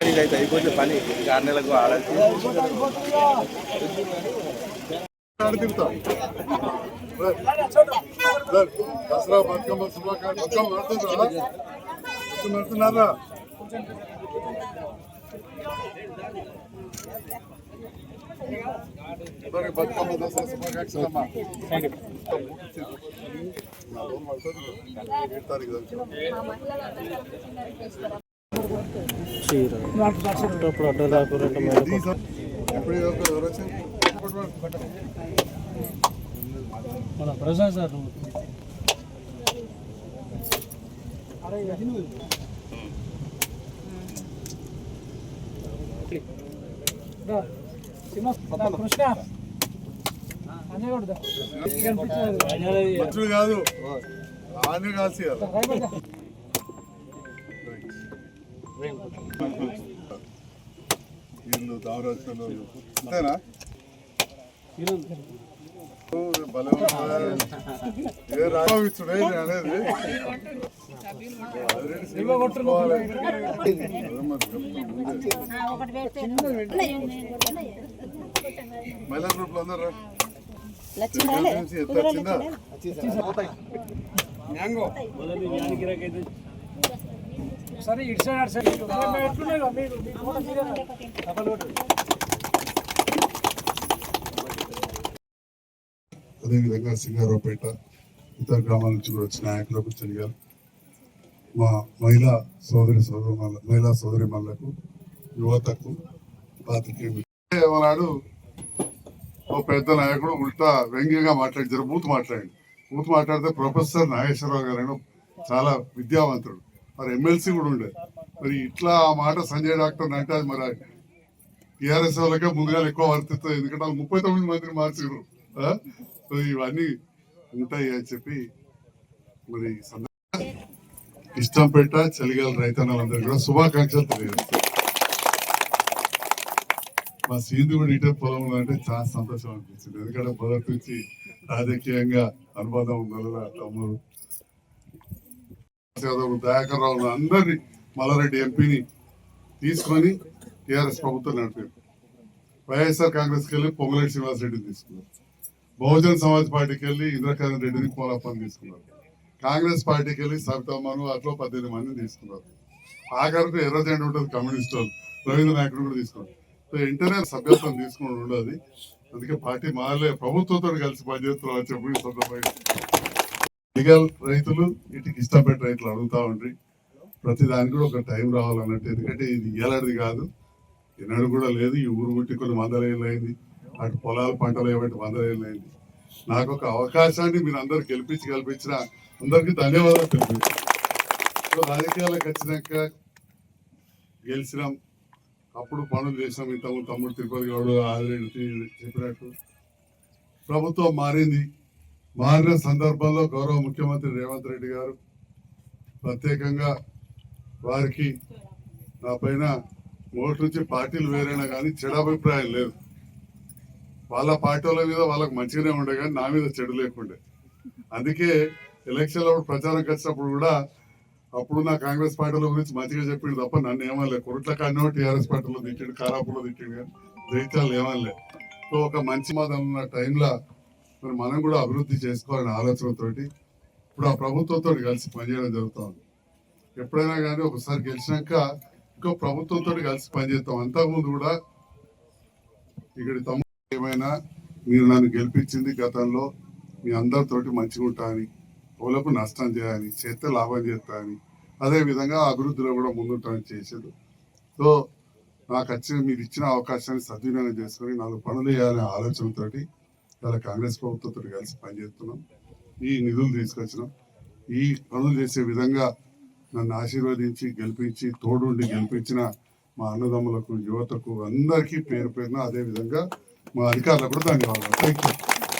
ఇదైతే అయిపోతే పని. ఆరు నెలలకు ఆడాలి. దసరా బతుకమ్మ శుభాకాంక్షలు బతుకమ్మ బతుకమ్మ నడుతున్నారా బతుకమ్మ దసరా శుభాకాంక్షలు అమ్మా తారీఖు ఎప్పుడు ఎవరు ఎవరు వచ్చారు? మన ప్రసాద్ సార్. కృష్ణ మనుషులు కాదు కాల్సి మరి చెప్తాం ముందే. మహిళా గ్రూప్లో అందరూ వచ్చిందా సరే ఇటు సైడ్ అటు ఎట్లున్నాయి మీరు. అదేవిధంగా సింగారావుపేట ఇతర గ్రామాల నుంచి కూడా వచ్చిన నాయకులకు తెలియాలి మా మహిళా సోదరి సోదరు మహిళా సోదరి మళ్ళకు యువతకు. ఏమన్నాడు? ఓ పెద్ద నాయకుడు ఉల్టా వ్యంగ్యంగా మాట్లాడి జర బూత్ మాట్లాడి బూత్ మాట్లాడితే ప్రొఫెసర్ నాగేశ్వరరావు గారు చాలా విద్యావంతుడు. మరి ఎమ్మెల్సీ కూడా ఉండే. మరి ఇట్లా ఆ మాట సంజయ్ డాక్టర్ అంటే అది మరి టీఆర్ఎస్ వాళ్ళకే ముందుగా ఎక్కువ వర్తిస్తుంది ఎందుకంటే వాళ్ళు ముప్పై తొమ్మిది మందిని మార్చారు ఇవన్నీ ఉంటాయి అని చెప్పి మరి ఇష్టం పెట్ట చలిగాల రైతన్నలందరూ కూడా శుభాకాంక్షలు తెలియజేస్తారు మా సీందు కూడా ఇటే పొలంలో అంటే చాలా సంతోషం అనిపించింది ఎందుకంటే మొదటి నుంచి రాజకీయంగా అనుబంధం ఉందా తమ్ముడు యాదవ్ దయాకర్ రావు అందరినీ మల్లారెడ్డి ఎంపీని తీసుకొని టీఆర్ఎస్ ప్రభుత్వం నడిపారు. వైఎస్ఆర్ కాంగ్రెస్కి వెళ్ళి పొంగులేటి శ్రీనివాస్ రెడ్డిని తీసుకున్నారు. బహుజన్ సమాజ్ పార్టీకి వెళ్ళి ఇంద్రకరణ్ రెడ్డిని కోలప్పని తీసుకున్నారు. కాంగ్రెస్ పార్టీకి వెళ్ళి సబితమ్మను అట్లా పద్దెనిమిది మందిని తీసుకున్నారు. ఆఖరికి ఎర్రజెండా ఉంటుంది కమ్యూనిస్ట్ వాళ్ళు. రవీంద్ర నాయకుడు కూడా తీసుకున్నారు. సో వెంటనే సభ్యత్వం తీసుకుని ఉండదు అందుకే పార్టీ మారలే ప్రభుత్వంతో కలిసి పనిచేస్తున్నాం అని చెప్పి సందర్భంగా లీగల్ రైతులు ఇటుకి ఇష్టపడే రైతులు అడుగుతా ఉండ్రి. ప్రతి దానికి కూడా ఒక టైం రావాలన్నట్టు. ఎందుకంటే ఇది ఏలాడిది కాదు. ఎన్నడూ కూడా లేదు. ఈ ఊరు పుట్టి కొన్ని వందల అయింది అటు పొలాలు పంటలు ఏమంటే వందల అయింది నాకు ఒక అవకాశాన్ని మీరు అందరు గెలిపించి గెలిపించిన అందరికీ ధన్యవాదాలు తెలిపి రాజకీయాలకు వచ్చినాక గెలిచినాం. అప్పుడు పనులు చేసినాం. ఇంతకు తమ్ముడు తిరుపతి గౌడు ఆదిరెడ్డి చెప్పినట్టు. ప్రభుత్వం మారింది. మారిన సందర్భంలో గౌరవ ముఖ్యమంత్రి రేవంత్ రెడ్డి గారు ప్రత్యేకంగా వారికి నా పైన ఓటు నుంచి పార్టీలు వేరైనా కానీ చెడు అభిప్రాయం లేదు. వాళ్ళ పార్టీల మీద వాళ్ళకి మంచిగానే ఉండే కానీ నా మీద చెడు లేకుండే. అందుకే ఎలక్షన్లో ప్రచారంకి వచ్చినప్పుడు కూడా అప్పుడు నా కాంగ్రెస్ పార్టీల గురించి మంచిగా చెప్పిండు తప్ప నన్ను ఏమనలే కొరట్ల కన్నో టీఆర్ఎస్ పార్టీలో తిట్టిండు కారాపులో తిట్టిండు కానీ జైత్యాలు ఏమనలే సో ఒక మంచి మాదం ఉన్న టైంలో మరి మనం కూడా అభివృద్ధి చేసుకోవాలనే ఆలోచనతోటి ఇప్పుడు ఆ ప్రభుత్వంతో కలిసి పనిచేయడం జరుగుతుంది. ఎప్పుడైనా కానీ ఒకసారి గెలిచినాక ఇంకో ప్రభుత్వంతో కలిసి పనిచేస్తాం. అంతకుముందు కూడా ఇక్కడ తమ్ముడు ఏమైనా మీరు నన్ను గెలిపించింది గతంలో మీ అందరితోటి మంచిగా ఉంటా అని నష్టం చేయాలి చేస్తే లాభం చేస్తా అదేవిధంగా అదే విధంగా అభివృద్ధిలో కూడా ముందుంటామని చేసేది సో నాకు వచ్చిన మీరు ఇచ్చిన అవకాశాన్ని సద్వినియోగం చేసుకొని నాలుగు పనులు చేయాలనే ఆలోచనతోటి ఇలా కాంగ్రెస్ ప్రభుత్వంతో కలిసి పనిచేస్తున్నాం. ఈ నిధులు తీసుకొచ్చినాం. ఈ పనులు చేసే విధంగా నన్ను ఆశీర్వదించి గెలిపించి తోడుండి గెలిపించిన మా అన్నదమ్ములకు యువతకు అందరికీ పేరు పేరున అదే విధంగా మా అధికారులకు కూడా ధన్యవాదాలు. Thank you